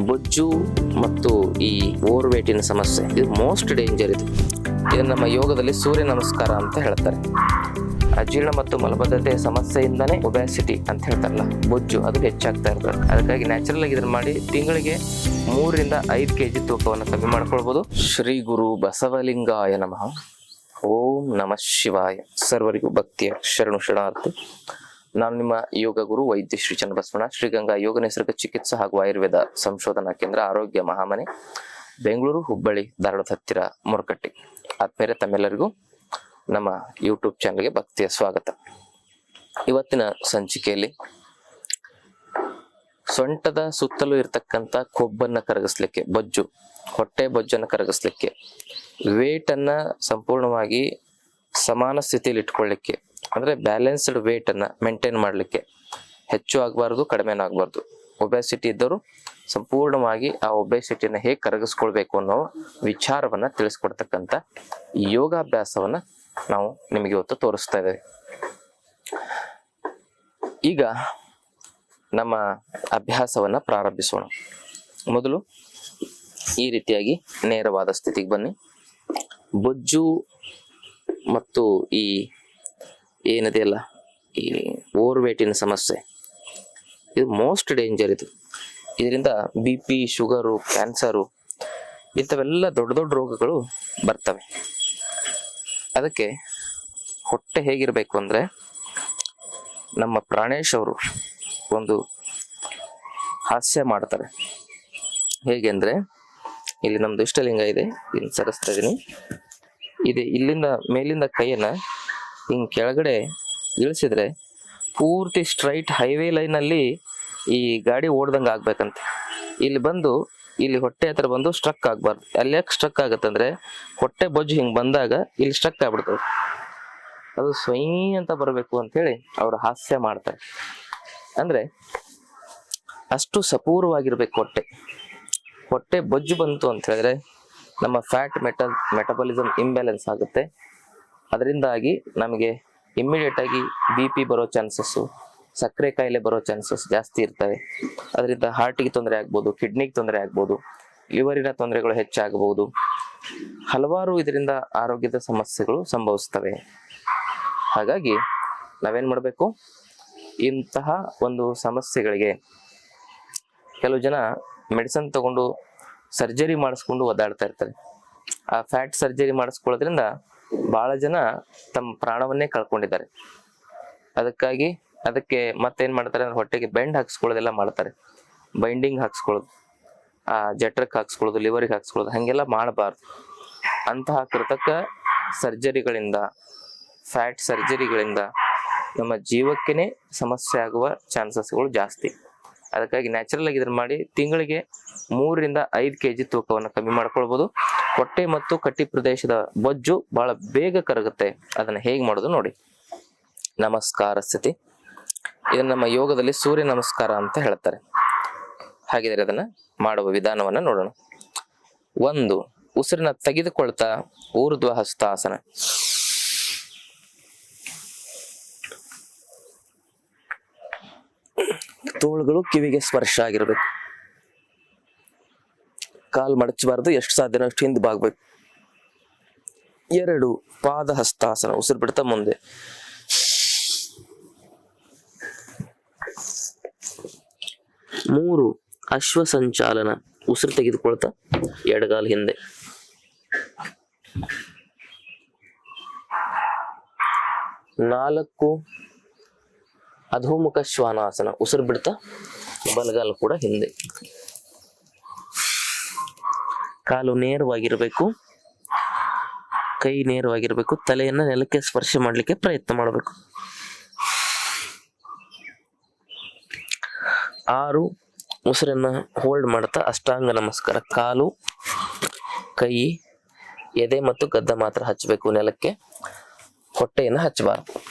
ಬೊಜ್ಜು ಮತ್ತು ಈ ಓವರ್ ವೇಟಿನ ಸಮಸ್ಯೆ. ಇದು ಮೋಸ್ಟ್ ಡೇಂಜರ್ ಇದು. ಇದನ್ನು ನಮ್ಮ ಯೋಗದಲ್ಲಿ ಸೂರ್ಯ ನಮಸ್ಕಾರ ಅಂತ ಹೇಳ್ತಾರೆ. ಅಜೀರ್ಣ ಮತ್ತು ಮಲಬದ್ಧತೆಯ ಸಮಸ್ಯೆಯಿಂದನೇ ಒಬ್ಯಾಸಿಟಿ ಅಂತ ಹೇಳ್ತಾರಲ್ಲ, ಬೊಜ್ಜು ಅದು ಹೆಚ್ಚಾಗ್ತಾ ಇರ್ತದೆ. ಅದಕ್ಕಾಗಿ ನ್ಯಾಚುರಲ್ ಆಗಿ ಇದನ್ನು ಮಾಡಿ ತಿಂಗಳಿಗೆ ಮೂರರಿಂದ ಐದು ಕೆ ಜಿ ತೂಕವನ್ನು ಕಮ್ಮಿ ಮಾಡ್ಕೊಳ್ಬೋದು. ಶ್ರೀ ಗುರು ಬಸವಲಿಂಗಾಯ ನಮಃ. ಓಂ ನಮಃ ಶಿವಾಯ. ಸರ್ವರಿಗೂ ಭಕ್ತಿಯ ಶರಣು ಶರಣಾರ್ಥಿ. ನಾನು ನಿಮ್ಮ ಯೋಗ ಗುರು ವೈದ್ಯ ಶ್ರೀ ಚನ್ನಬಸವಣ್ಣ. ಶ್ರೀಗಂಗಾ ಯೋಗ ನಿಸರ್ಗ ಚಿಕಿತ್ಸಾ ಹಾಗೂ ಆಯುರ್ವೇದ ಸಂಶೋಧನಾ ಕೇಂದ್ರ ಆರೋಗ್ಯ ಮಹಾಮನೆ, ಬೆಂಗಳೂರು ಹುಬ್ಬಳ್ಳಿ, ಧಾರವಾಡದ ಹತ್ತಿರ ಮುರಕಟ್ಟಿ. ಆದ್ಮೇಲೆ ತಮ್ಮೆಲ್ಲರಿಗೂ ನಮ್ಮ ಯೂಟ್ಯೂಬ್ ಚಾನಲ್ಗೆ ಭಕ್ತಿಯ ಸ್ವಾಗತ. ಇವತ್ತಿನ ಸಂಚಿಕೆಯಲ್ಲಿ ಸೊಂಟದ ಸುತ್ತಲೂ ಇರತಕ್ಕಂತ ಕೊಬ್ಬನ್ನ ಕರಗಿಸ್ಲಿಕ್ಕೆ, ಬೊಜ್ಜು, ಹೊಟ್ಟೆ ಬೊಜ್ಜನ್ನು ಕರಗಿಸ್ಲಿಕ್ಕೆ ವೇಟ್ ಅನ್ನ ಸಂಪೂರ್ಣವಾಗಿ ಸಮಾನ ಸ್ಥಿತಿಯಲ್ಲಿ ಇಟ್ಕೊಳ್ಳಿಕ್ಕೆ ಅಂದ್ರೆ ಬ್ಯಾಲೆನ್ಸ್ಡ್ ವೇಟ್ ಅನ್ನ ಮೇಂಟೈನ್ ಮಾಡಲಿಕ್ಕೆ ಹೆಚ್ಚು ಆಗಬಾರ್ದು, ಕಡಿಮೆನೂ ಆಗಬಾರ್ದು. ಒಬೆಸಿಟಿ ಇದ್ದವರು ಸಂಪೂರ್ಣವಾಗಿ ಆ ಒಬೆಸಿಟಿನ ಹೇಗೆ ಕರಗಿಸ್ಕೊಳ್ಬೇಕು ಅನ್ನೋ ವಿಚಾರವನ್ನ ತಿಳಿಸ್ಕೊಡ್ತಕ್ಕಂಥ ಯೋಗಾಭ್ಯಾಸವನ್ನ ನಾವು ನಿಮಗೆ ಇವತ್ತು ತೋರಿಸ್ತಾ ಇದ್ದೇವೆ. ಈಗ ನಮ್ಮ ಅಭ್ಯಾಸವನ್ನ ಪ್ರಾರಂಭಿಸೋಣ. ಮೊದಲು ಈ ರೀತಿಯಾಗಿ ನೇರವಾದ ಸ್ಥಿತಿಗೆ ಬನ್ನಿ. ಬೊಜ್ಜು ಮತ್ತು ಈ ಏನಿದೆಯಲ್ಲ ಈ ಓವರ್ ವೇಟಿನ ಸಮಸ್ಯೆ. ಇದು ಮೋಸ್ಟ್ ಡೇಂಜರ್ ಇದು. ಇದರಿಂದ ಬಿ ಪಿ ಶುಗರು ಕ್ಯಾನ್ಸರು ಇಂಥವೆಲ್ಲ ದೊಡ್ಡ ದೊಡ್ಡ ರೋಗಗಳು ಬರ್ತವೆ. ಅದಕ್ಕೆ ಹೊಟ್ಟೆ ಹೇಗಿರಬೇಕು ಅಂದರೆ ನಮ್ಮ ಪ್ರಾಣೇಶ್ ಅವರು ಒಂದು ಹಾಸ್ಯ ಮಾಡ್ತಾರೆ. ಹೇಗೆ ಅಂದರೆ, ಇಲ್ಲಿ ನಮ್ದು ಇಷ್ಟಲಿಂಗ ಇದೆ, ಇಲ್ಲಿ ಸರಿಸ್ತಾ ಇದೀನಿ. ಇದೆ ಇಲ್ಲಿಂದ ಮೇಲಿಂದ ಕೈಯನ್ನ ಹಿಂಗ್ ಕೆಳಗಡೆ ಇಳಿಸಿದ್ರೆ ಪೂರ್ತಿ ಸ್ಟ್ರೈಟ್ ಹೈವೇ ಲೈನಲ್ಲಿ ಈ ಗಾಡಿ ಓಡ್ದಂಗೆ ಆಗ್ಬೇಕಂತೆ. ಇಲ್ಲಿ ಬಂದು, ಇಲ್ಲಿ ಹೊಟ್ಟೆ ಹತ್ರ ಬಂದು ಸ್ಟ್ರಕ್ ಆಗ್ಬಾರ್ದು. ಅಲ್ಲಿ ಯಾಕೆ ಸ್ಟ್ರಕ್ ಆಗತ್ತಂದ್ರೆ ಹೊಟ್ಟೆ ಬೊಜ್ಜು ಹಿಂಗೆ ಬಂದಾಗ ಇಲ್ಲಿ ಸ್ಟ್ರಕ್ ಆಗ್ಬಿಡ್ತದೆ. ಅದು ಸ್ವಯಂ ಅಂತ ಬರಬೇಕು ಅಂತೇಳಿ ಅವರು ಹಾಸ್ಯ ಮಾಡ್ತಾರೆ. ಅಂದರೆ ಅಷ್ಟು ಸಪೂರವಾಗಿರಬೇಕು ಹೊಟ್ಟೆ. ಹೊಟ್ಟೆ ಬೊಜ್ಜು ಬಂತು ಅಂತ ಹೇಳಿದ್ರೆ ನಮ್ಮ ಫ್ಯಾಟ್ ಮೆಟಲ್ ಮೆಟಬಲಿಸಮ್ ಇಂಬ್ಯಾಲೆನ್ಸ್ ಆಗುತ್ತೆ. ಅದರಿಂದಾಗಿ ನಮಗೆ ಇಮ್ಮಿಡಿಯೇಟ್ ಆಗಿ ಬಿ ಪಿ ಬರೋ ಚಾನ್ಸಸ್ಸು ಸಕ್ಕರೆ ಕಾಯಿಲೆ ಬರೋ ಚಾನ್ಸಸ್ ಜಾಸ್ತಿ ಇರ್ತವೆ. ಅದರಿಂದ ಹಾರ್ಟಿಗೆ ತೊಂದರೆ ಆಗ್ಬೋದು ಕಿಡ್ನಿಗೆ ತೊಂದರೆ ಆಗ್ಬೋದು ಲಿವರಿನ ತೊಂದರೆಗಳು ಹೆಚ್ಚಾಗಬಹುದು. ಹಲವಾರು ಇದರಿಂದ ಆರೋಗ್ಯದ ಸಮಸ್ಯೆಗಳು ಸಂಭವಿಸ್ತವೆ. ಹಾಗಾಗಿ ನಾವೇನ್ ಮಾಡಬೇಕು? ಇಂತಹ ಒಂದು ಸಮಸ್ಯೆಗಳಿಗೆ ಕೆಲವು ಜನ ಮೆಡಿಸನ್ ತಗೊಂಡು ಸರ್ಜರಿ ಮಾಡಿಸ್ಕೊಂಡು ಒದ್ದಾಡ್ತಾ ಇರ್ತಾರೆ. ಆ ಫ್ಯಾಟ್ ಸರ್ಜರಿ ಮಾಡಿಸ್ಕೊಳ್ಳೋದ್ರಿಂದ ಬಹಳ ಜನ ತಮ್ಮ ಪ್ರಾಣವನ್ನೇ ಕಳ್ಕೊಂಡಿದ್ದಾರೆ. ಅದಕ್ಕಾಗಿ ಅದಕ್ಕೆ ಮತ್ತೇನ್ ಮಾಡ್ತಾರೆ ಅಂದ್ರೆ ಹೊಟ್ಟೆಗೆ ಬೆಂಡ್ ಹಾಕ್ಸ್ಕೊಳ್ಳೋದೆಲ್ಲ ಮಾಡ್ತಾರೆ. ಬೈಂಡಿಂಗ್ ಹಾಕ್ಸ್ಕೊಳ್ಳೋದು. ಆ ಜಠರಕ್ಕೆ ಹಾಕ್ಸ್ಕೊಳ್ಳೋದು ಲಿವರಿಗೆ ಹಾಕ್ಸ್ಕೊಳ್ಳೋದು, ಹಂಗೆಲ್ಲ ಮಾಡಬಾರ್ದು. ಅಂತಹ ಕೃತಕ ಸರ್ಜರಿಗಳಿಂದ ಫ್ಯಾಟ್ ಸರ್ಜರಿಗಳಿಂದ ನಮ್ಮ ಜೀವಕ್ಕೇನೆ ಸಮಸ್ಯೆ ಆಗುವ ಚಾನ್ಸಸ್ಗಳು ಜಾಸ್ತಿ. ಅದಕ್ಕಾಗಿ ನ್ಯಾಚುರಲ್ ಆಗಿ ಇದನ್ನ ಮಾಡಿ ತಿಂಗಳಿಗೆ ಮೂರರಿಂದ ಐದು ಕೆ ಜಿ ತೂಕವನ್ನು ಕಮ್ಮಿ ಮಾಡ್ಕೊಳ್ಬೋದು. ಹೊಟ್ಟೆ ಮತ್ತು ಕಟ್ಟಿ ಪ್ರದೇಶದ ಬೊಜ್ಜು ಬಹಳ ಬೇಗ ಕರಗುತ್ತೆ. ಅದನ್ನ ಹೇಗೆ ಮಾಡೋದು ನೋಡಿ. ನಮಸ್ಕಾರ ಸ್ಥಿತಿ. ಇದನ್ನ ನಮ್ಮ ಯೋಗದಲ್ಲಿ ಸೂರ್ಯ ನಮಸ್ಕಾರ ಅಂತ ಹೇಳ್ತಾರೆ. ಹಾಗಿದ್ರೆ ಅದನ್ನ ಮಾಡುವ ವಿಧಾನವನ್ನ ನೋಡೋಣ. ಒಂದು, ಉಸಿರನ್ನ ತೆಗೆದುಕೊಳ್ತಾ ಊರ್ಧ್ವ ಹಸ್ತಾಸನ ತೋಳುಗಳು ಕಿವಿಗೆ ಸ್ಪರ್ಶ ಆಗಿರ್ಬೇಕು. ಕಾಲ್ ಮಡಚಬಾರ್ದು, ಎಷ್ಟು ಸಾಧ್ಯನೋ ಅಷ್ಟು ಹಿಂದೆ ಬಾಗ್ಬೇಕು. ಎರಡು ಪಾದ ಹಸ್ತಾಸನ ಉಸಿರು ಬಿಡ್ತಾ ಮುಂದೆ. ಮೂರು ಅಶ್ವ ಸಂಚಾಲನ ಉಸಿರು ತೆಗೆದುಕೊಳ್ತಾ ಎಡಗಾಲ್ ಹಿಂದೆ. ನಾಲ್ಕು ಅಧೋಮುಖ ಶ್ವಾನಾಸನ ಉಸಿರು ಬಿಡ್ತಾ ಬಲಗಾಲು ಕೂಡ ಹಿಂದೆ. ಕಾಲು ನೇರವಾಗಿರಬೇಕು, ಕೈ ನೇರವಾಗಿರಬೇಕು, ತಲೆಯನ್ನ ನೆಲಕ್ಕೆ ಸ್ಪರ್ಶ ಮಾಡಲಿಕ್ಕೆ ಪ್ರಯತ್ನ ಮಾಡಬೇಕು. ಆರು, ಉಸಿರನ್ನ ಹೋಲ್ಡ್ ಮಾಡ್ತಾ ಅಷ್ಟಾಂಗ ನಮಸ್ಕಾರ. ಕಾಲು, ಕೈ, ಎದೆ ಮತ್ತು ಗದ್ದ ಮಾತ್ರ ಹಚ್ಚಬೇಕು. ನೆಲಕ್ಕೆ ಹೊಟ್ಟೆಯನ್ನು ಹಚ್ಚಬಾರ್ದು.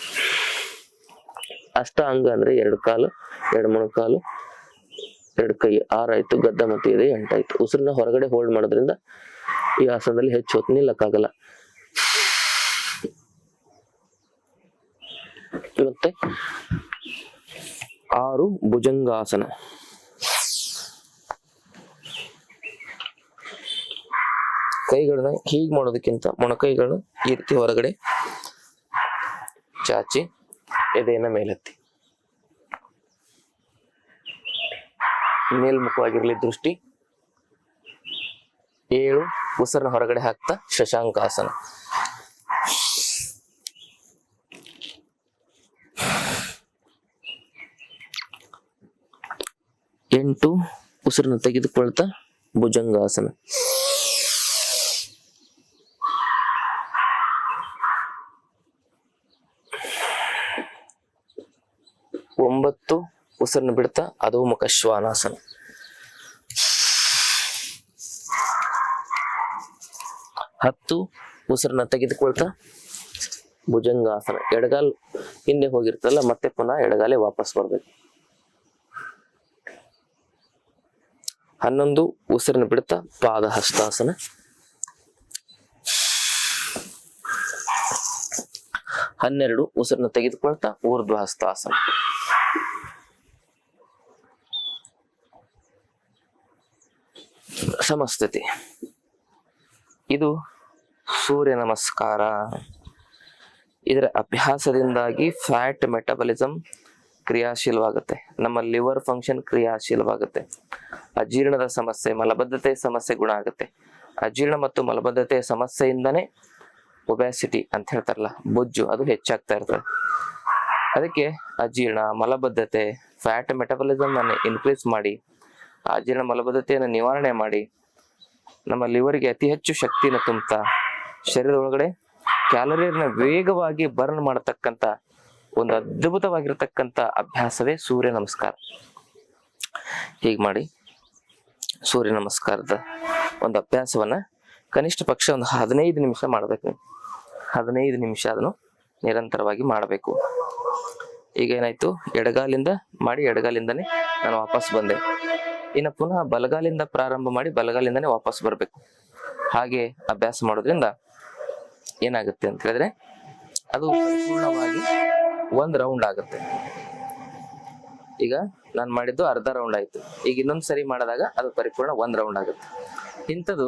ಅಷ್ಟಾಂಗ ಅಂದ್ರೆ ಎರಡು ಕಾಲು, ಎರಡು ಮೊಣಕಾಲು ಎರಡು ಕೈ. ಆರಾಯ್ತು, ಗದ್ದ ಮತ್ತು ಎದೆ ಎಂಟಾಯ್ತು. ಉಸಿರನ್ನ ಹೊರಗಡೆ ಹೋಲ್ಡ್ ಮಾಡೋದ್ರಿಂದ ಈ ಆಸನದಲ್ಲಿ ಹೆಚ್ಚು ಹೊತ್ತು ನಿಲ್ಲಕ್ಕಾಗಲ್ಲ. ಮತ್ತೆ ಆರು ಭುಜಂಗಾಸನ. ಕೈಗಳನ್ನ ಹೀಗೆ ಮಾಡೋದಕ್ಕಿಂತ ಮೊಣಕೈಗಳನ್ನ ಈ ರೀತಿ ಹೊರಗಡೆ ಚಾಚಿ. ಎದೆಯನ್ನ ಮೇಲೆತ್ತಿ. ಮೇಲ್ಮುಖವಾಗಿರಲಿ ದೃಷ್ಟಿ. ಏಳು ಉಸಿರನ್ನ ಹೊರಗಡೆ ಹಾಕ್ತಾ ಶಶಾಂಕಾಸನ. ಎಂಟು ಉಸಿರನ್ನ ತೆಗೆದುಕೊಳ್ತಾ ಭುಜಂಗಾಸನ ಒಂಬತ್ತು ಉಸಿರನ್ನ ಬಿಡ್ತಾ ಅದು ಮುಖ ಶ್ವಾನಾಸನ ಹತ್ತು ಉಸಿರನ್ನ ತೆಗೆದುಕೊಳ್ತಾ ಭುಜಂಗಾಸನ. ಎಡಗಾಲ್ ಹಿಂದೆ ಹೋಗಿರ್ತಲ್ಲ ಮತ್ತೆ ಪುನಃ ಎಡಗಾಲೆ ವಾಪಸ್ ಬರ್ಬೇಕು. ಹನ್ನೊಂದು ಉಸಿರನ್ನ ಬಿಡ್ತಾ ಪಾದ ಹಸ್ತಾಸನ ಹನ್ನೆರಡು ಉಸಿರನ್ನ ತೆಗೆದುಕೊಳ್ತಾ ಊರ್ಧ್ವ ಹಸ್ತಾಸನ ಸಮಸ್ಥಿತಿ ಇದು ಸೂರ್ಯ ನಮಸ್ಕಾರ. ಇದರ ಅಭ್ಯಾಸದಿಂದಾಗಿ ಫ್ಯಾಟ್ ಮೆಟಬಲಿಸಮ್ ಕ್ರಿಯಾಶೀಲವಾಗುತ್ತೆ. ನಮ್ಮ ಲಿವರ್ ಫಂಕ್ಷನ್ ಕ್ರಿಯಾಶೀಲವಾಗುತ್ತೆ. ಅಜೀರ್ಣದ ಸಮಸ್ಯೆ, ಮಲಬದ್ಧತೆ ಸಮಸ್ಯೆ ಗುಣ ಆಗುತ್ತೆ. ಅಜೀರ್ಣ ಮತ್ತು ಮಲಬದ್ಧತೆಯ ಸಮಸ್ಯೆಯಿಂದನೇ ಒಬ್ಯಾಸಿಟಿ ಅಂತ ಹೇಳ್ತಾರಲ್ಲ, ಬೊಜ್ಜು ಅದು ಹೆಚ್ಚಾಗ್ತಾ ಇರ್ತದೆ. ಅದಕ್ಕೆ ಅಜೀರ್ಣ, ಮಲಬದ್ಧತೆ ಫ್ಯಾಟ್ ಮೆಟಬಲಿಸಮ್ ಅನ್ನು ಇನ್ಕ್ರೀಸ್ ಮಾಡಿ ಆ ಅಜೀರ್ಣ ಮಲಬದ್ಧತೆಯನ್ನು ನಿವಾರಣೆ ಮಾಡಿ ನಮ್ಮ ಲಿವರ್ಗೆ ಅತಿ ಹೆಚ್ಚು ಶಕ್ತಿಯನ್ನು ತುಂಬುತ್ತಾ ಶರೀರದ ಒಳಗಡೆ ಕ್ಯಾಲರಿಯನ್ನ ವೇಗವಾಗಿ ಬರ್ನ್ ಮಾಡತಕ್ಕಂತ ಒಂದು ಅದ್ಭುತವಾಗಿರತಕ್ಕಂತ ಅಭ್ಯಾಸವೇ ಸೂರ್ಯ ನಮಸ್ಕಾರ. ಹೀಗೆ ಮಾಡಿ ಸೂರ್ಯ ನಮಸ್ಕಾರದ ಒಂದು ಅಭ್ಯಾಸವನ್ನ ಕನಿಷ್ಠ ಪಕ್ಷ ಒಂದು ಹದಿನೈದು ನಿಮಿಷ ಮಾಡಬೇಕು. ಹದಿನೈದು ನಿಮಿಷ ಅದನ್ನು ನಿರಂತರವಾಗಿ ಮಾಡಬೇಕು. ಈಗ ಏನಾಯ್ತು? ಎಡಗಾಲಿಂದ ಮಾಡಿ ಎಡಗಾಲಿಂದನೇ ನಾನು ವಾಪಸ್ ಬಂದೆ. ಇನ್ನು ಪುನಃ ಬಲಗಾಲಿಂದ ಪ್ರಾರಂಭ ಮಾಡಿ ಬಲಗಾಲಿಂದನೇ ವಾಪಸ್ ಬರಬೇಕು. ಹಾಗೆ ಅಭ್ಯಾಸ ಮಾಡೋದ್ರಿಂದ ಏನಾಗುತ್ತೆ ಅಂತ ಹೇಳಿದ್ರೆ ಅದು ಪರಿಪೂರ್ಣವಾಗಿ ಒಂದ್ ರೌಂಡ್ ಆಗುತ್ತೆ. ಈಗ ನಾನು ಮಾಡಿದ್ದು ಅರ್ಧ ರೌಂಡ್ ಆಯ್ತು. ಈಗ ಇನ್ನೊಂದು ಸರಿ ಮಾಡಿದಾಗ ಅದು ಪರಿಪೂರ್ಣ ಒಂದ್ ರೌಂಡ್ ಆಗುತ್ತೆ. ಇಂಥದ್ದು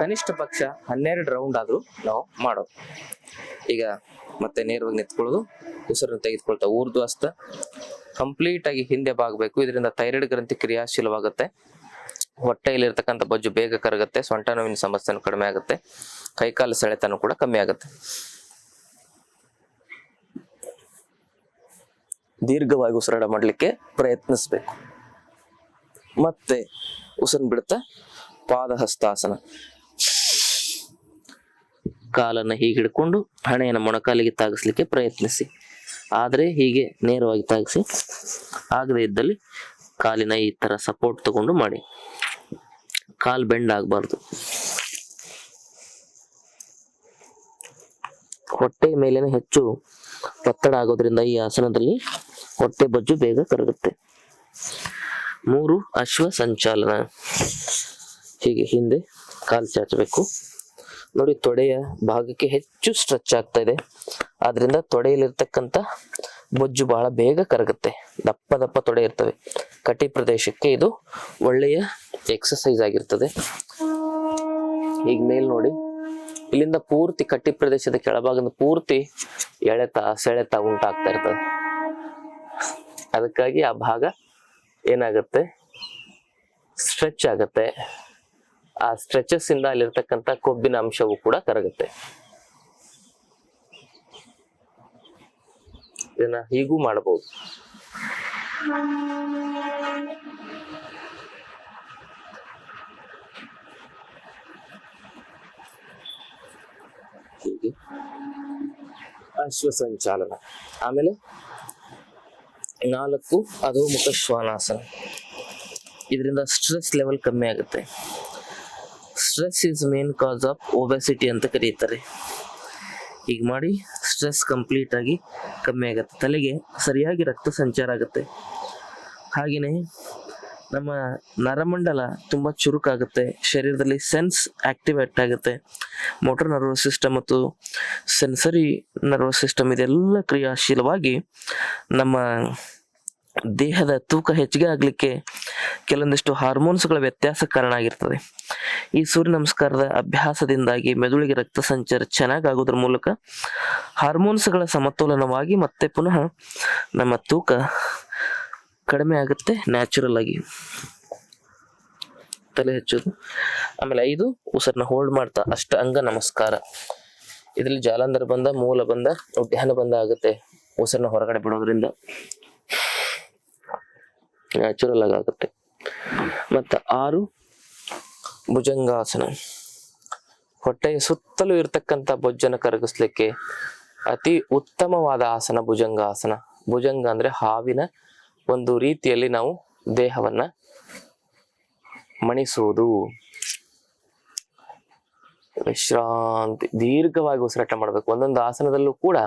ಕನಿಷ್ಠ ಪಕ್ಷ ಹನ್ನೆರಡು ರೌಂಡ್ ಆದ್ರೂ ನಾವು ಮಾಡೋದು. ಈಗ ಮತ್ತೆ ನೇರವಾಗಿ ನಿಂತ್ಕೊಳ್ಳೋದು, ಉಸಿರನ್ನು ತೆಗೆದುಕೊಳ್ತಾ ಊರ್ಧ್ವಸ್ತ ಕಂಪ್ಲೀಟ್ ಆಗಿ ಹಿಂದೆ ಬಾಗಬೇಕು. ಇದರಿಂದ ಥೈರಾಯ್ಡ್ ಗ್ರಂಥಿ ಕ್ರಿಯಾಶೀಲವಾಗುತ್ತೆ ಹೊಟ್ಟೆಯಲ್ಲಿರ್ತಕ್ಕಂಥ ಬೊಜ್ಜು ಬೇಗ ಕರಗುತ್ತೆ, ಸೊಂಟ ನೋವಿನ ಸಮಸ್ಯೆನೂ ಕಡಿಮೆ ಆಗುತ್ತೆ, ಕೈಕಾಲು ಸೆಳೆತನೂ ಕೂಡ ಕಮ್ಮಿ ಆಗುತ್ತೆ. ದೀರ್ಘವಾಗಿ ಉಸಿರಾಟ ಮಾಡಲಿಕ್ಕೆ ಪ್ರಯತ್ನಿಸಬೇಕು. ಮತ್ತೆ ಉಸಿರು ಬಿಡುತ್ತಾ ಪಾದಹಸ್ತಾಸನ. ಕಾಲನ್ನ ಹೀಗೆ ಹಿಡ್ಕೊಂಡು ಹಣೆಯನ್ನು ಮೊಣಕಾಲಿಗೆ ತಾಗಿಸ್ಲಿಕ್ಕೆ ಪ್ರಯತ್ನಿಸಿ. ಆದರೆ ಹೀಗೆ ನೇರವಾಗಿ ತಾಗಿಸಿ ಆಗದೇ ಇದ್ದಲ್ಲಿ ಕಾಲಿನ ಈ ಥರ ಸಪೋರ್ಟ್ ತಗೊಂಡು ಮಾಡಿ. ಕಾಲು ಬೆಂಡ್ ಆಗಬಾರ್ದು. ಹೊಟ್ಟೆ ಮೇಲೇನೆ ಹೆಚ್ಚು ಒತ್ತಡ ಆಗೋದ್ರಿಂದ ಈ ಆಸನದಲ್ಲಿ ಹೊಟ್ಟೆ ಬಜ್ಜು ಬೇಗ ಕರಗುತ್ತೆ. ಮೂರು ಅಶ್ವ ಸಂಚಾಲನ ಹೀಗೆ ಹಿಂದೆ ಕಾಲು ಚಾಚಬೇಕು. ನೋಡಿ ತೊಡೆಯ ಭಾಗಕ್ಕೆ ಹೆಚ್ಚು ಸ್ಟ್ರೆಚ್ ಆಗ್ತಾ ಇದೆ. ಆದ್ರಿಂದ ತೊಡೆಯಲ್ಲಿರ್ತಕ್ಕಂಥ ಬೊಜ್ಜು ಬಹಳ ಬೇಗ ಕರಗುತ್ತೆ. ದಪ್ಪ ದಪ್ಪ ತೊಡೆ ಇರ್ತವೆ. ಕಟಿ ಪ್ರದೇಶಕ್ಕೆ ಇದು ಒಳ್ಳೆಯ ಎಕ್ಸಸೈಸ್ ಆಗಿರ್ತದೆ. ಈಗ ಮೇಲ್ ನೋಡಿ. ಇಲ್ಲಿಂದ ಪೂರ್ತಿ ಕಟ್ಟಿ ಪ್ರದೇಶದ ಕೆಳಭಾಗದ ಪೂರ್ತಿ ಎಳೆತ, ಸೆಳೆತ ಉಂಟಾಗ್ತಾ ಇರ್ತದೆ. ಅದಕ್ಕಾಗಿ ಆ ಭಾಗ ಏನಾಗುತ್ತೆ? ಸ್ಟ್ರೆಚ್ ಆಗತ್ತೆ. ಆ ಸ್ಟ್ರೆಚಸ್ ಇಂದ ಅಲ್ಲಿರ್ತಕ್ಕಂಥ ಕೊಬ್ಬಿನ ಅಂಶವು ಕೂಡ ಕರಗುತ್ತೆ. ಇದನ್ನ ಹೀಗೂ ಮಾಡಬಹುದು. ಅಶ್ವ ಸಂಚಾಲನ ಆಮೇಲೆ ನಾಲ್ಕು ಅಧೋಮುಖ ಶ್ವಾನಾಸನ ಇದರಿಂದ ಸ್ಟ್ರೆಸ್ ಲೆವೆಲ್ ಕಮ್ಮಿ ಆಗುತ್ತೆ. Stress is main cause of obesity ಅಂತ ಕರೀತಾರೆ. ಈಗ ಮಾಡಿ ಸ್ಟ್ರೆಸ್ ಕಂಪ್ಲೀಟ್ ಆಗಿ ಕಮ್ಮಿ ಆಗುತ್ತೆ. ತಲೆಗೆ ಸರಿಯಾಗಿ ರಕ್ತ ಸಂಚಾರ ಆಗುತ್ತೆ. ಹಾಗೆಯೇ ನಮ್ಮ ನರಮಂಡಲ ತುಂಬ ಚುರುಕಾಗುತ್ತೆ. ಶರೀರದಲ್ಲಿ ಸೆನ್ಸ್ ಆಕ್ಟಿವೇಟ್ ಆಗುತ್ತೆ. ಮೋಟರ್ ನರ್ವಸ್ ಸಿಸ್ಟಮ್ ಮತ್ತು ಸೆನ್ಸರಿ ನರ್ವಸ್ ಸಿಸ್ಟಮ್ ಇದೆಲ್ಲ ಕ್ರಿಯಾಶೀಲವಾಗಿ ನಮ್ಮ ದೇಹದ ತೂಕ ಹೆಚ್ಚಿಗೆ ಆಗಲಿಕ್ಕೆ ಕೆಲವೊಂದಿಷ್ಟು ಹಾರ್ಮೋನ್ಸ್ಗಳ ವ್ಯತ್ಯಾಸ ಕಾರಣ ಆಗಿರ್ತದೆ. ಈ ಸೂರ್ಯ ನಮಸ್ಕಾರದ ಅಭ್ಯಾಸದಿಂದಾಗಿ ಮೆದುಳಿಗೆ ರಕ್ತ ಸಂಚಾರ ಚೆನ್ನಾಗಿ ಆಗೋದ್ರ ಮೂಲಕ ಹಾರ್ಮೋನ್ಸ್ಗಳ ಸಮತೋಲನವಾಗಿ ಮತ್ತೆ ಪುನಃ ನಮ್ಮ ತೂಕ ಕಡಿಮೆ ಆಗುತ್ತೆ ನ್ಯಾಚುರಲ್ ಆಗಿ. ತಲೆ ಹಚ್ಚೋದು. ಆಮೇಲೆ ಐದು, ಉಸಿರನ್ನ ಹೋಲ್ಡ್ ಮಾಡ್ತಾ ಅಷ್ಟ ಅಂಗ ನಮಸ್ಕಾರ. ಇದರಲ್ಲಿ ಜಾಲಾಂಧರ ಬಂದ, ಮೂಲ ಬಂದ ಉದ್ಯಾನ ಬಂದ ಆಗುತ್ತೆ ಉಸಿರನ್ನ ಹೊರಗಡೆ ಬಿಡೋದ್ರಿಂದ. ನ್ಯಾಚುರಲ್ ಆಗಿ ಆಗುತ್ತೆ ಮತ್ತು ಆರು, ಭುಜಂಗಾಸನ. ಹೊಟ್ಟೆಯ ಸುತ್ತಲೂ ಇರತಕ್ಕಂಥ ಬೊಜ್ಜನ್ನು ಕರಗಿಸ್ಲಿಕ್ಕೆ ಅತಿ ಉತ್ತಮವಾದ ಆಸನ ಭುಜಂಗಾಸನ. ಭುಜಂಗ ಅಂದ್ರೆ ಹಾವಿನ ಒಂದು ರೀತಿಯಲ್ಲಿ ನಾವು ದೇಹವನ್ನ ಮಣಿಸುವುದು. ವಿಶ್ರಾಂತಿ, ದೀರ್ಘವಾಗಿ ಉಸಿರಾಟ ಮಾಡಬೇಕು. ಒಂದೊಂದು ಆಸನದಲ್ಲೂ ಕೂಡ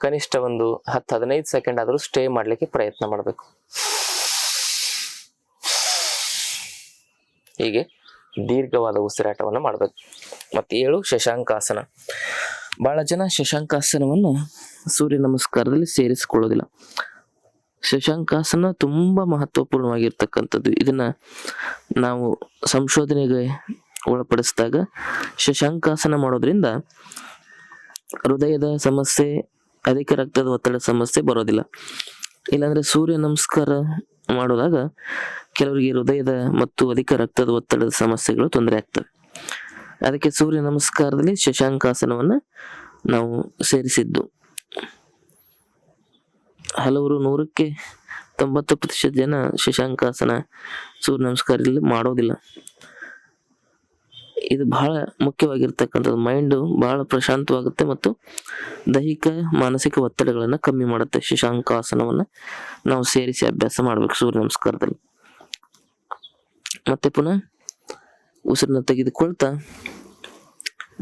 ಕನಿಷ್ಠ ಒಂದು ಹತ್ತು, ಹದಿನೈದು ಸೆಕೆಂಡ್ ಆದರೂ ಸ್ಟೇ ಮಾಡಲಿಕ್ಕೆ ಪ್ರಯತ್ನ ಮಾಡಬೇಕು. ಹೀಗೆ ದೀರ್ಘವಾದ ಉಸಿರಾಟವನ್ನು ಮಾಡಬೇಕು. ಮತ್ತೆ ಏಳು, ಶಶಾಂಕಾಸನ. ಬಹಳ ಜನ ಶಶಾಂಕಾಸನವನ್ನು ಸೂರ್ಯ ನಮಸ್ಕಾರದಲ್ಲಿ ಸೇರಿಸಿಕೊಳ್ಳೋದಿಲ್ಲ. ಶಶಾಂಕಾಸನ ತುಂಬಾ ಮಹತ್ವಪೂರ್ಣವಾಗಿರ್ತಕ್ಕಂಥದ್ದು. ಇದನ್ನ ನಾವು ಸಂಶೋಧನೆಗೆ ಒಳಪಡಿಸಿದಾಗ ಶಶಾಂಕಾಸನ ಮಾಡೋದ್ರಿಂದ ಹೃದಯದ ಸಮಸ್ಯೆ, ಅಧಿಕ ರಕ್ತದ ಒತ್ತಡ ಸಮಸ್ಯೆ ಬರೋದಿಲ್ಲ. ಇಲ್ಲಾಂದ್ರೆ ಸೂರ್ಯ ನಮಸ್ಕಾರ ಮಾಡೋದಾಗ ಕೆಲವರಿಗೆ ಹೃದಯದ ಮತ್ತು ಅಧಿಕ ರಕ್ತದ ಒತ್ತಡದ ಸಮಸ್ಯೆಗಳು ತೊಂದರೆ ಆಗ್ತವೆ. ಅದಕ್ಕೆ ಸೂರ್ಯ ನಮಸ್ಕಾರದಲ್ಲಿ ಶಶಾಂಕಾಸನವನ್ನ ನಾವು ಸೇರಿಸಿದ್ದು. ಹಲವರು ನೂರಕ್ಕೆ ತೊಂಬತ್ತು ಪ್ರತಿಶತ ಜನ ಶಶಾಂಕಾಸನ ಸೂರ್ಯ ನಮಸ್ಕಾರದಲ್ಲಿ ಮಾಡೋದಿಲ್ಲ. ಇದು ಬಹಳ ಮುಖ್ಯವಾಗಿರ್ತಕ್ಕಂಥದ್ದು. ಮೈಂಡು ಬಹಳ ಪ್ರಶಾಂತವಾಗುತ್ತೆ ಮತ್ತು ದೈಹಿಕ, ಮಾನಸಿಕ ಒತ್ತಡಗಳನ್ನು ಕಮ್ಮಿ ಮಾಡುತ್ತೆ. ಶಶಾಂಕಾಸನವನ್ನ ನಾವು ಸೇರಿಸಿ ಅಭ್ಯಾಸ ಮಾಡಬೇಕು. ಸೂರ್ಯ ನಮಸ್ಕಾರದಲ್ಲಿ. ಮತ್ತೆ ಪುನಃ ಉಸಿರನ್ನ ತೆಗೆದುಕೊಳ್ತಾ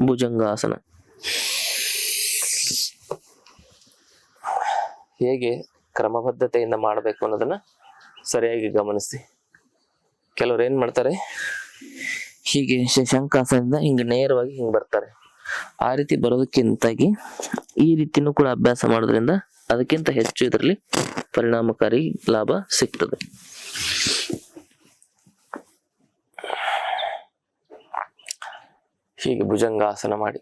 ಭುಜಂಗಾಸನ. ಹೇಗೆ ಕ್ರಮಬದ್ಧತೆಯಿಂದ ಮಾಡಬೇಕು ಅನ್ನೋದನ್ನ ಸರಿಯಾಗಿ ಗಮನಿಸಿ. ಕೆಲವ್ರು ಏನ್ ಮಾಡ್ತಾರೆ? ಹೀಗೆ ಶಶಾಂಕಾಸನದಿಂದ ಹಿಂಗೆ ನೇರವಾಗಿ ಹಿಂಗೆ ಬರ್ತಾರೆ. ಆ ರೀತಿ ಬರೋದಕ್ಕಿಂತಾಗಿ ಈ ರೀತಿನೂ ಕೂಡ ಅಭ್ಯಾಸ ಮಾಡೋದ್ರಿಂದ ಅದಕ್ಕಿಂತ ಹೆಚ್ಚು ಇದರಲ್ಲಿ ಪರಿಣಾಮಕಾರಿ ಲಾಭ ಸಿಗ್ತದೆ. ಹೀಗೆ ಭುಜಂಗಾಸನ ಮಾಡಿ.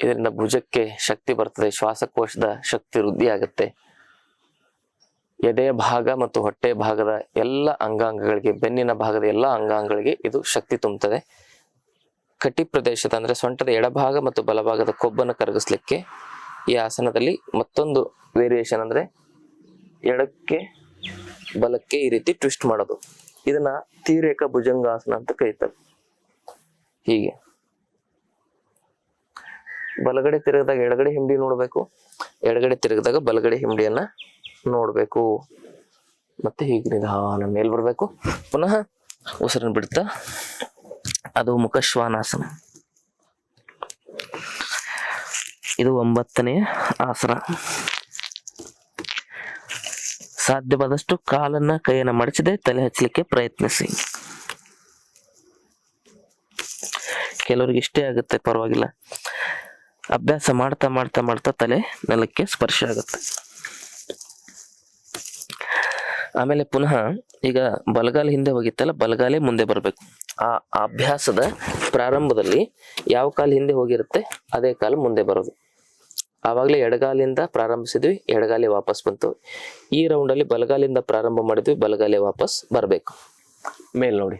ಇದರಿಂದ ಭುಜಕ್ಕೆ ಶಕ್ತಿ ಬರ್ತದೆ, ಶ್ವಾಸಕೋಶದ ಶಕ್ತಿ ವೃದ್ಧಿ ಆಗುತ್ತೆ ಎದೆಯ ಭಾಗ ಮತ್ತು ಹೊಟ್ಟೆ ಭಾಗದ ಎಲ್ಲ ಅಂಗಾಂಗಗಳಿಗೆ, ಬೆನ್ನಿನ ಭಾಗದ ಎಲ್ಲ ಅಂಗಾಂಗಗಳಿಗೆ ಇದು ಶಕ್ತಿ ತುಂಬುತ್ತದೆ. ಕಟಿ ಪ್ರದೇಶದ ಅಂದ್ರೆ ಸೊಂಟದ ಎಡಭಾಗ ಮತ್ತು ಬಲಭಾಗದ ಕೊಬ್ಬನ್ನು ಕರಗಿಸ್ಲಿಕ್ಕೆ ಈ ಆಸನದಲ್ಲಿ ಮತ್ತೊಂದು ವೇರಿಯೇಷನ್ ಅಂದ್ರೆ ಎಡಕ್ಕೆ ಬಲಕ್ಕೆ ಈ ರೀತಿ ಟ್ವಿಸ್ಟ್ ಮಾಡೋದು. ಇದನ್ನ ತೀರೇಕ ಭುಜಂಗಾಸನ ಅಂತ ಕರೀತಾರೆ. ಹೀಗೆ. ಬಲಗಡೆ ತಿರುಗಿದಾಗ ಎಡಗಡೆ ಹಿಂಡಿ ನೋಡಬೇಕು. ಎಡಗಡೆ ತಿರುಗಿದಾಗ ಬಲಗಡೆ ಹಿಂಡಿಯನ್ನ ನೋಡ್ಬೇಕು. ಮತ್ತೆ ಹೀಗೆ ನಿಧಾನ ಮೇಲ್ ಬರ್ಬೇಕು. ಪುನಃ ಉಸಿರನ್ನು ಬಿಡ್ತಾ ಅದು ಮುಖಶ್ವಾನಾಸನ. ಇದು ಒಂಬತ್ತನೆಯ ಆಸನ. ಸಾಧ್ಯವಾದಷ್ಟು ಕಾಲನ್ನ ಕೈಯನ್ನ ಮಡಚದೆ, ತಲೆ ಹಚ್ಚಲಿಕ್ಕೆ ಪ್ರಯತ್ನಿಸಿ. ಕೆಲವರಿಗೆ ಇಷ್ಟೇ ಆಗುತ್ತೆ, ಪರವಾಗಿಲ್ಲ. ಅಭ್ಯಾಸ ಮಾಡ್ತಾ ಮಾಡ್ತಾ ಮಾಡ್ತಾ ತಲೆ ನೆಲಕ್ಕೆ ಸ್ಪರ್ಶ ಆಗುತ್ತೆ. ಆಮೇಲೆ ಪುನಃ ಈಗ ಬಲಗಾಲ ಹಿಂದೆ ಹೋಗಿತ್ತಲ್ಲ, ಬಲಗಾಲೇ ಮುಂದೆ ಬರಬೇಕು. ಆ ಅಭ್ಯಾಸದ ಪ್ರಾರಂಭದಲ್ಲಿ ಯಾವ ಕಾಲ ಹಿಂದೆ ಹೋಗಿರುತ್ತೆ, ಅದೇ ಕಾಲ ಮುಂದೆ ಬರೋದು. ಆವಾಗಲೇ ಎಡಗಾಲಿಂದ ಪ್ರಾರಂಭಿಸಿದ್ವಿ, ಎಡಗಾಲಿ ವಾಪಸ್ ಬಂತು. ಈ ರೌಂಡಲ್ಲಿ ಬಲಗಾಲಿಂದ ಪ್ರಾರಂಭ ಮಾಡಿದ್ವಿ, ಬಲಗಾಲಿ ವಾಪಸ್ ಬರಬೇಕು. ಮೇಲ್ ನೋಡಿ.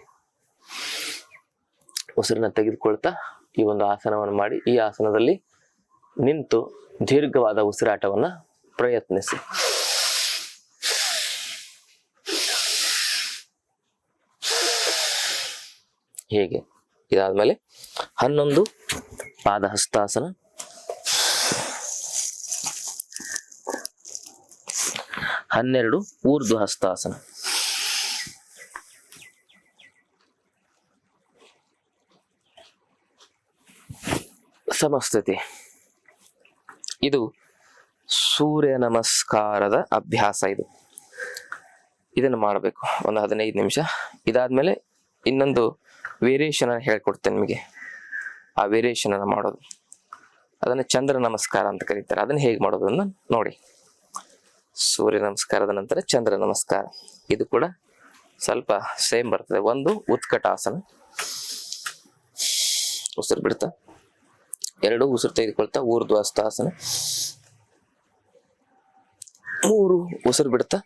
ಉಸಿರನ್ನ ತೆಗೆದುಕೊಳ್ತಾ ಈ ಒಂದು ಆಸನವನ್ನು ಮಾಡಿ, ಈ ಆಸನದಲ್ಲಿ ನಿಂತು ದೀರ್ಘವಾದ ಉಸಿರಾಟವನ್ನು ಪ್ರಯತ್ನಿಸಿ. ಹೇಗೆ? ಇದಾದ್ಮೇಲೆ ಹನ್ನೊಂದು ಪಾದ ಹಸ್ತಾಸನ ಹನ್ನೆರಡು ಊರ್ಧ್ವ ಹಸ್ತಾಸನ ಸಮಸ್ಥಿತಿ. ಇದು ಸೂರ್ಯ ನಮಸ್ಕಾರದ ಅಭ್ಯಾಸ ಇದು. ಇದನ್ನು ಮಾಡಬೇಕು. ಒಂದು ಹದಿನೈದು ನಿಮಿಷ. ಇದಾದ್ಮೇಲೆ ಇನ್ನೊಂದು ವೇರಿಯೇಷನ್ ಹೇಳ್ಕೊಡ್ತೇನೆ ನಿಮಗೆ. ಆ ವೇರಿಯೇಷನ್ ಅನ್ನ ಮಾಡೋದು. ಅದನ್ನ ಚಂದ್ರ ನಮಸ್ಕಾರ ಅಂತ ಕರೀತಾರೆ. ಅದನ್ನ ಹೇಗೆ ಮಾಡೋದು ಅಂತ ನೋಡಿ. ಸೂರ್ಯ ನಮಸ್ಕಾರದ ನಂತರ ಚಂದ್ರ ನಮಸ್ಕಾರ. ಇದು ಕೂಡ ಸ್ವಲ್ಪ ಸೇಮ್ ಬರ್ತದೆ. ಒಂದು ಉತ್ಕಟಾಸನ. ಉಸಿರು ಬಿಡ್ತಾ. ಎರಡು ಉಸಿರು ತೆಗೆದುಕೊಳ್ತಾ ಊರ್ಧ್ವಸ್ತಾಸನ. ಮೂರು ಉಸಿರು ಬಿಡ್ತಾ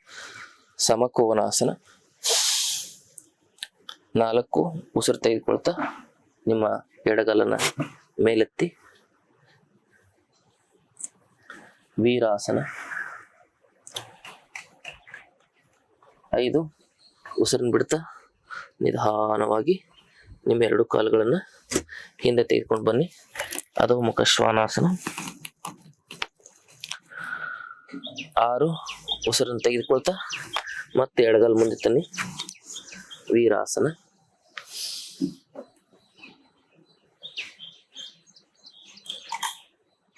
ಸಮಕೋವನಾಸನ. ನಾಲ್ಕು ಉಸಿರು ತೆಗೆದುಕೊಳ್ತಾ ನಿಮ್ಮ ಎಡಗಲನ್ನ ಮೇಲೆತ್ತಿ ವೀರಾಸನ. ಐದು ಉಸಿರನ್ನ ಬಿಡ್ತಾ ನಿಧಾನವಾಗಿ ನಿಮ್ಮ ಎರಡು ಕಾಲುಗಳನ್ನು ಹಿಂದೆ ತೆಗೆದುಕೊಂಡು ಬನ್ನಿ. ಅದು ಮುಖ ಶ್ವಾನಾಸನ. ಆರು ಉಸಿರನ್ನು ತೆಗೆದುಕೊಳ್ತಾ ಮತ್ತೆ ಎಡಗಾಲ ಮುಂದೆ ತನ್ನಿ. ವೀರಾಸನ.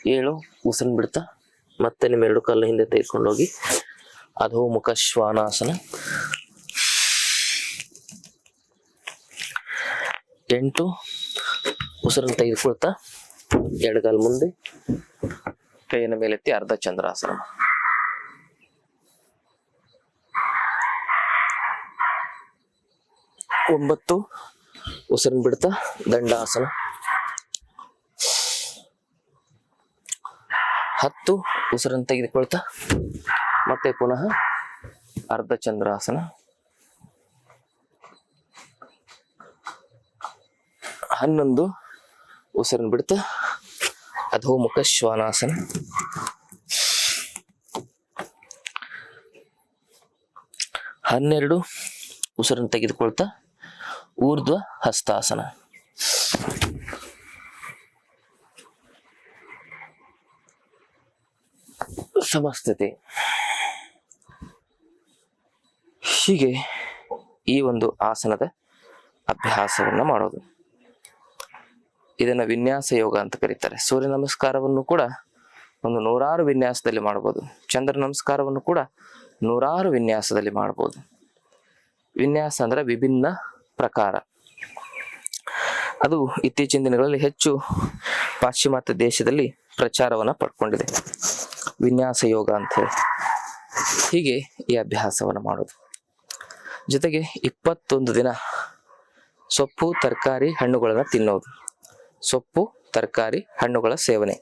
ಏಳು ಉಸಿರನ್ನು ಬಿಡ್ತಾ ಮತ್ತೆ ನಿಮ್ಮ ಎರಡು ಕಾಲ ಹಿಂದೆ ತೆಗೆದುಕೊಂಡು ಹೋಗಿ ಅಧೋಮುಖ ಶ್ವಾನಾಸನ ಎಂಟು ಉಸಿರನ್ನು ತೆಗೆದುಕೊಳ್ತಾ ಎಡಗಾಲ್ ಮುಂದೆ ಕೈಯನ್ನು ಮೇಲೆತ್ತಿ ಅರ್ಧ ಚಂದ್ರಾಸನ. ಒಂಬತ್ತು ಉಸಿರನ್ನು ಬಿಡ್ತಾ ದಂಡಾಸನ. ಹತ್ತು ಉಸಿರನ್ನು ತೆಗೆದುಕೊಳ್ತಾ ಮತ್ತೆ ಪುನಃ ಅರ್ಧ ಚಂದ್ರಾಸನ ಹನ್ನೊಂದು ಉಸಿರನ್ನು ಬಿಡ್ತಾ ಅಧೋಮುಖ ಶ್ವಾನಾಸನ. ಹನ್ನೆರಡು ಉಸಿರನ್ನು ತೆಗೆದುಕೊಳ್ತಾ ಊರ್ಧ್ವ ಹಸ್ತಾಸನ. ಸಮಸ್ಥಿತಿ ಹೀಗೆ ಈ ಒಂದು ಆಸನದ ಅಭ್ಯಾಸವನ್ನು ಮಾಡೋದು. ಇದನ್ನು ವಿನ್ಯಾಸ ಯೋಗ ಅಂತ ಕರೀತಾರೆ. ಸೂರ್ಯ ನಮಸ್ಕಾರವನ್ನು ಕೂಡ ಒಂದು ನೂರಾರು ವಿನ್ಯಾಸದಲ್ಲಿ ಮಾಡಬಹುದು ಚಂದ್ರ ನಮಸ್ಕಾರವನ್ನು ಕೂಡ ನೂರಾರು ವಿನ್ಯಾಸದಲ್ಲಿ ಮಾಡಬಹುದು ವಿನ್ಯಾಸ ಅಂದ್ರೆ ವಿಭಿನ್ನ ಪ್ರಕಾರ. ಅದು ಇತ್ತೀಚಿನ ದಿನಗಳಲ್ಲಿ ಹೆಚ್ಚು ಪಾಶ್ಚಿಮಾತ್ಯ ದೇಶದಲ್ಲಿ ಪ್ರಚಾರವನ್ನು ಪಡ್ಕೊಂಡಿದೆ. ವಿನ್ಯಾಸ ಯೋಗ ಅಂತ ಹೇಳಿ. ಹೀಗೆ ಈ ಅಭ್ಯಾಸವನ್ನು ಮಾಡೋದು. ಜೊತೆಗೆ ಇಪ್ಪತ್ತೊಂದು ದಿನ ಸೊಪ್ಪು, ತರಕಾರಿ, ಹಣ್ಣುಗಳನ್ನು ತಿನ್ನೋದು. ಸೊಪ್ಪು, ತರಕಾರಿ, ಹಣ್ಣುಗಳ ಸೇವನೆ.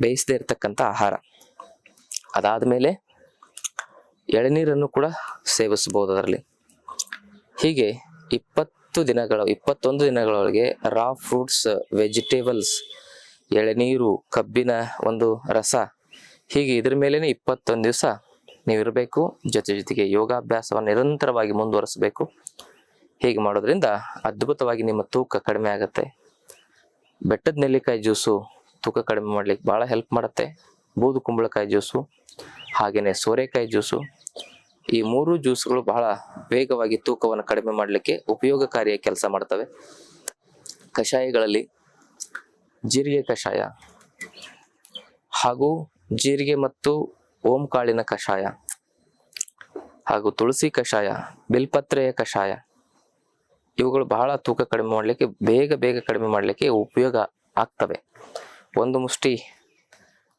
ಬೇಯಿಸದೇ ಇರತಕ್ಕಂಥ ಆಹಾರ. ಅದಾದ ಮೇಲೆ ಎಳನೀರನ್ನು ಕೂಡ ಸೇವಿಸಬಹುದು ಅದರಲ್ಲಿ. ಹೀಗೆ ಇಪ್ಪತ್ತು ದಿನಗಳ, ಇಪ್ಪತ್ತೊಂದು ದಿನಗಳೊಳಗೆ ರಾ ಫ್ರೂಟ್ಸ್ ವೆಜಿಟೇಬಲ್ಸ್ ಎಳನೀರು, ಕಬ್ಬಿನ ಒಂದು ರಸ ಹೀಗೆ ಇದ್ರ ಮೇಲೇನೆ ಇಪ್ಪತ್ತೊಂದು ದಿವಸ ನೀವು ಇರಬೇಕು ಜೊತೆ ಜೊತೆಗೆ ಯೋಗಾಭ್ಯಾಸವನ್ನು ನಿರಂತರವಾಗಿ ಮುಂದುವರಿಸಬೇಕು. ಹೀಗೆ ಮಾಡೋದ್ರಿಂದ ಅದ್ಭುತವಾಗಿ ನಿಮ್ಮ ತೂಕ ಕಡಿಮೆ ಆಗುತ್ತೆ. ಬೆಟ್ಟದ ನೆಲ್ಲಿಕಾಯಿ ಜ್ಯೂಸು ತೂಕ ಕಡಿಮೆ ಮಾಡ್ಲಿಕ್ಕೆ ಭಾಳ ಹೆಲ್ಪ್ ಮಾಡುತ್ತೆ. ಬೂದು ಕುಂಬಳಕಾಯಿ ಜ್ಯೂಸು ಹಾಗೆಯೇ ಸೋರೆಕಾಯಿ ಜ್ಯೂಸು. ಈ ಮೂರು ಜ್ಯೂಸ್ಗಳು ಬಹಳ ವೇಗವಾಗಿ ತೂಕವನ್ನು ಕಡಿಮೆ ಮಾಡಲಿಕ್ಕೆ ಉಪಯೋಗಕಾರಿಯ ಕೆಲಸ ಮಾಡ್ತವೆ. ಕಷಾಯಗಳಲ್ಲಿ, ಜೀರಿಗೆ ಕಷಾಯ ಹಾಗೂ ಜೀರಿಗೆ ಮತ್ತು ಓಂ ಕಾಳಿನ ಕಷಾಯ ಹಾಗೂ ತುಳಸಿ ಕಷಾಯ, ಬಿಲ್ಪತ್ರೆಯ ಕಷಾಯ, ಇವುಗಳು ಬಹಳ ತೂಕ ಕಡಿಮೆ ಮಾಡಲಿಕ್ಕೆ, ಬೇಗ ಬೇಗ ಕಡಿಮೆ ಮಾಡಲಿಕ್ಕೆ ಉಪಯೋಗ ಆಗ್ತವೆ. ಒಂದು ಮುಷ್ಟಿ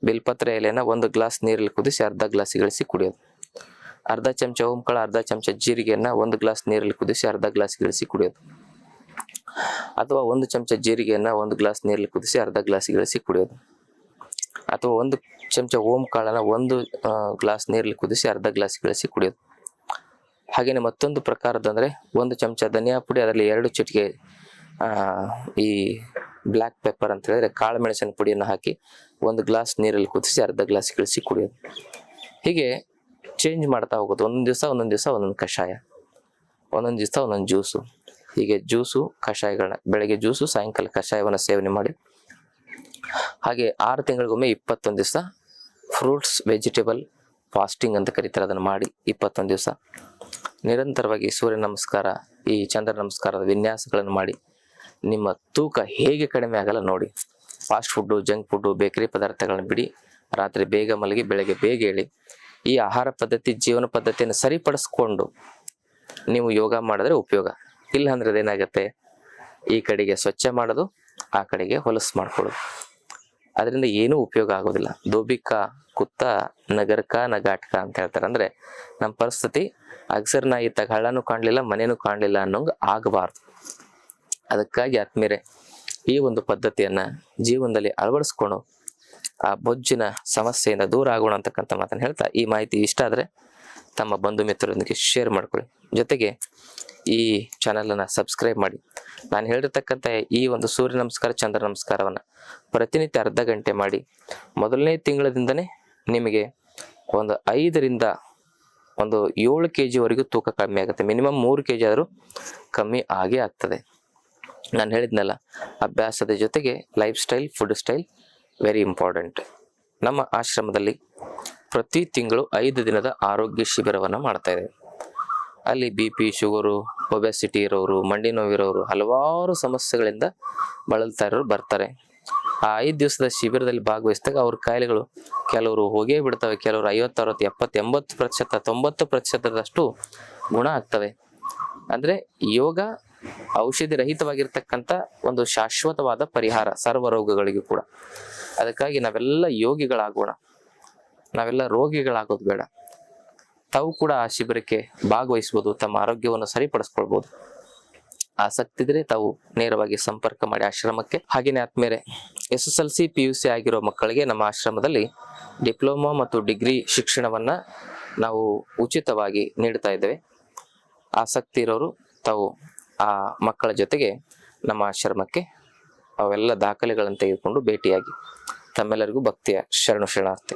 ಬಿಲ್ಪತ್ರೆ ಎಲೆನ ಒಂದು ಗ್ಲಾಸ್ ನೀರಲ್ಲಿ ಕುದಿಸಿ ಅರ್ಧ ಗ್ಲಾಸ್ ಇಳಿಸಿ ಕುಡಿಯೋದು. ಅರ್ಧ ಚಮಚ ಓಂಕಾಳು ಅರ್ಧ ಚಮಚ ಜೀರಿಗೆಯನ್ನ ಒಂದು ಗ್ಲಾಸ್ ನೀರಲ್ಲಿ ಕುದಿಸಿ ಅರ್ಧ ಗ್ಲಾಸ್ ಇಳಿಸಿ ಕುಡಿಯೋದು. ಅಥವಾ ಒಂದು ಚಮಚ ಜೀರಿಗೆಯನ್ನ ಒಂದು ಗ್ಲಾಸ್ ನೀರಲ್ಲಿ ಕುದಿಸಿ ಅರ್ಧ ಗ್ಲಾಸ್ ಇಳಿಸಿ ಕುಡಿಯೋದು. ಅಥವಾ ಒಂದು ಚಮಚ ಓಮ್ ಕಾಳನ್ನು ಒಂದು ಗ್ಲಾಸ್ ನೀರಲ್ಲಿ ಕುದಿಸಿ ಅರ್ಧ ಗ್ಲಾಸ್ ಇಳಿಸಿ ಕುಡಿಯೋದು. ಹಾಗೆಯೇ ಮತ್ತೊಂದು ಪ್ರಕಾರದಂದರೆ ಒಂದು ಚಮಚ ಧನಿಯಾ ಪುಡಿ, ಅದರಲ್ಲಿ ಎರಡು ಚಿಟಿಕೆ ಈ ಬ್ಲ್ಯಾಕ್ ಪೆಪ್ಪರ್ ಅಂತ ಹೇಳಿದ್ರೆ ಕಾಳು ಮೆಣಸಿನ ಪುಡಿಯನ್ನು ಹಾಕಿ ಒಂದು ಗ್ಲಾಸ್ ನೀರಲ್ಲಿ ಕುದಿಸಿ ಅರ್ಧ ಗ್ಲಾಸ್ ಇಳಿಸಿ ಕುಡಿಯೋದು. ಹೀಗೆ ಚೇಂಜ್ ಮಾಡ್ತಾ ಹೋಗೋದು. ಒಂದೊಂದು ದಿವಸ ಒಂದೊಂದು ದಿವಸ ಒಂದೊಂದು ಕಷಾಯ. ಒಂದೊಂದು ದಿವಸ ಒಂದೊಂದು ಜ್ಯೂಸು ಹೀಗೆ ಜ್ಯೂಸು ಕಷಾಯಗಳನ್ನ, ಬೆಳಗ್ಗೆ ಜ್ಯೂಸು ಸಾಯಂಕಾಲ ಕಷಾಯವನ್ನು ಸೇವನೆ ಮಾಡಿ ಹಾಗೆ ಆರು ತಿಂಗಳಿಗೊಮ್ಮೆ ಇಪ್ಪತ್ತೊಂದು ದಿವಸ ಫ್ರೂಟ್ಸ್, ವೆಜಿಟೇಬಲ್, ಫಾಸ್ಟಿಂಗ್ ಅಂತ ಕರೀತಾರೆ, ಅದನ್ನು ಮಾಡಿ ಇಪ್ಪತ್ತೊಂದು ದಿವಸ. ನಿರಂತರವಾಗಿ ಸೂರ್ಯ ನಮಸ್ಕಾರ, ಈ ಚಂದ್ರ ನಮಸ್ಕಾರದ ವಿನ್ಯಾಸಗಳನ್ನು ಮಾಡಿ, ನಿಮ್ಮ ತೂಕ ಹೇಗೆ ಕಡಿಮೆ ಆಗಲ್ಲ ನೋಡಿ. Fast food, junk food, bakery ಪದಾರ್ಥಗಳನ್ನು ಬಿಡಿ, ರಾತ್ರಿ ಬೇಗ ಮಲಗಿ, ಬೆಳಗ್ಗೆ ಬೇಗ ಹೇಳಿ ಈ ಆಹಾರ ಪದ್ಧತಿ, ಜೀವನ ಪದ್ಧತಿಯನ್ನು ಸರಿಪಡಿಸ್ಕೊಂಡು ನೀವು ಯೋಗ ಮಾಡಿದ್ರೆ ಉಪಯೋಗ. ಇಲ್ಲ ಅಂದ್ರೆ ಏನಾಗುತ್ತೆ ಈ ಕಡೆಗೆ ಸ್ವಚ್ಛ ಮಾಡೋದು, ಆ ಕಡೆಗೆ ಹೊಲಸು ಮಾಡ್ಕೊಳ್ಳೋದು. ಅದರಿಂದ ಏನೂ ಉಪಯೋಗ ಆಗೋದಿಲ್ಲ. ದೋಬಿಕ, ಕುತ್ತ, ನಗರಕ, ನಗಾಟಕ ಅಂತ ಹೇಳ್ತಾರೆ. ಅಂದ್ರೆ ನಮ್ಮ ಪರಿಸ್ಥಿತಿ ಅಗ್ಸರ್ನ ಈ ಇತ್ತಾಗ ಕಾಣಲಿಲ್ಲ, ಮನೇನೂ ಕಾಣಲಿಲ್ಲ ಅನ್ನೋಂಗ್ ಆಗಬಾರ್ದು. ಅದಕ್ಕಾಗಿ ಆತ್ಮೀರೆ ಈ ಒಂದು ಪದ್ಧತಿಯನ್ನ ಜೀವನದಲ್ಲಿ ಅಳವಡಿಸ್ಕೊಂಡು ಆ ಬೊಜ್ಜಿನ ಸಮಸ್ಯೆಯಿಂದ ದೂರ ಆಗೋಣ ಅಂತಕ್ಕಂಥ ಮಾತನ್ನು ಹೇಳ್ತಾ ಈ ಮಾಹಿತಿ ಇಷ್ಟ ಆದ್ರೆ ತಮ್ಮ ಬಂಧು ಮಿತ್ರರೊಂದಿಗೆ ಶೇರ್ ಮಾಡ್ಕೊಳ್ಳಿ. ಜೊತೆಗೆ ಈ ಚಾನೆಲ್ ಅನ್ನ ಸಬ್ಸ್ಕ್ರೈಬ್ ಮಾಡಿ. ನಾನು ಹೇಳಿರ್ತಕ್ಕಂಥ ಈ ಒಂದು ಸೂರ್ಯ ನಮಸ್ಕಾರ, ಚಂದ್ರ ನಮಸ್ಕಾರವನ್ನು ಪ್ರತಿನಿತ್ಯ ಅರ್ಧ ಗಂಟೆ ಮಾಡಿ. ಮೊದಲನೇ ತಿಂಗಳದಿಂದನೇ ನಿಮಗೆ ಒಂದು ಐದರಿಂದ ಒಂದು ಏಳು ಕೆ ಜಿವರೆಗೂ ತೂಕ ಕಮ್ಮಿ ಆಗುತ್ತೆ. ಮಿನಿಮಮ್ ಮೂರು ಕೆ ಜಿ ಆದರೂ ಕಮ್ಮಿ ಆಗೇ ಆಗ್ತದೆ. ನಾನು ಹೇಳಿದ್ನಲ್ಲ, ಅಭ್ಯಾಸದ ಜೊತೆಗೆ life style food style very important ನಮ್ಮ ಆಶ್ರಮದಲ್ಲಿ ಪ್ರತಿ ತಿಂಗಳು ಐದು ದಿನದ ಆರೋಗ್ಯ ಶಿಬಿರವನ್ನು ಮಾಡ್ತಾ ಇದೆ. ಅಲ್ಲಿ ಬಿ ಪಿ, ಶುಗರು ಒಬೆಸಿಟಿ ಇರೋರು, ಮಂಡಿ ನೋವಿರೋರು ಹಲವಾರು ಸಮಸ್ಯೆಗಳಿಂದ ಬಳಲ್ತಾ ಇರೋರು ಬರ್ತಾರೆ. ಆ ಐದು ದಿವಸದ ಶಿಬಿರದಲ್ಲಿ ಭಾಗವಹಿಸಿದಾಗ ಅವ್ರ ಕಾಯಿಲೆಗಳು ಕೆಲವರು ಹೋಗೇ ಬಿಡ್ತವೆ, ಕೆಲವರು ಐವತ್ತು ಅರವತ್ತು ಎಪ್ಪತ್ತು ಎಂಬತ್ತು ಪ್ರತಿಶತ, ತೊಂಬತ್ತು ಪ್ರತಿಶತದಷ್ಟು ಗುಣ ಆಗ್ತವೆ. ಅಂದರೆ ಯೋಗ ಔಷಧಿ ರಹಿತವಾಗಿರ್ತಕ್ಕಂಥ ಒಂದು ಶಾಶ್ವತವಾದ ಪರಿಹಾರ ಸರ್ವ ರೋಗಗಳಿಗೂ ಕೂಡ. ಅದಕ್ಕಾಗಿ ನಾವೆಲ್ಲ ಯೋಗಿಗಳಾಗೋಣ. ನಾವೆಲ್ಲ ರೋಗಿಗಳಾಗೋದು ಬೇಡ. ತಾವು ಕೂಡ ಆ ಶಿಬಿರಕ್ಕೆ ಭಾಗವಹಿಸ್ಬೋದು, ತಮ್ಮ ಆರೋಗ್ಯವನ್ನು ಸರಿಪಡಿಸ್ಕೊಳ್ಬೋದು. ಆಸಕ್ತಿ ಇದ್ರೆ ತಾವು ನೇರವಾಗಿ ಸಂಪರ್ಕ ಮಾಡಿ ಆಶ್ರಮಕ್ಕೆ. ಹಾಗೇನೆ ಆದ್ಮೇಲೆ S S L C P U C ಆಗಿರೋ ಮಕ್ಕಳಿಗೆ ನಮ್ಮ ಆಶ್ರಮದಲ್ಲಿ ಡಿಪ್ಲೊಮಾ ಮತ್ತು ಡಿಗ್ರಿ ಶಿಕ್ಷಣವನ್ನ ನಾವು ಉಚಿತವಾಗಿ ನೀಡ್ತಾ ಇದ್ದೇವೆ. ಆಸಕ್ತಿ ಇರೋರು ತಾವು ಆ ಮಕ್ಕಳ ಜೊತೆಗೆ ನಮ್ಮ ಆಶ್ರಮಕ್ಕೆ ಅವೆಲ್ಲ ದಾಖಲೆಗಳನ್ನು ತೆಗೆದುಕೊಂಡು ಭೇಟಿಯಾಗಿ ತಮ್ಮೆಲ್ಲರಿಗೂ ಭಕ್ತಿಯ ಶರಣು ಶರಣಾರ್ಥಿ.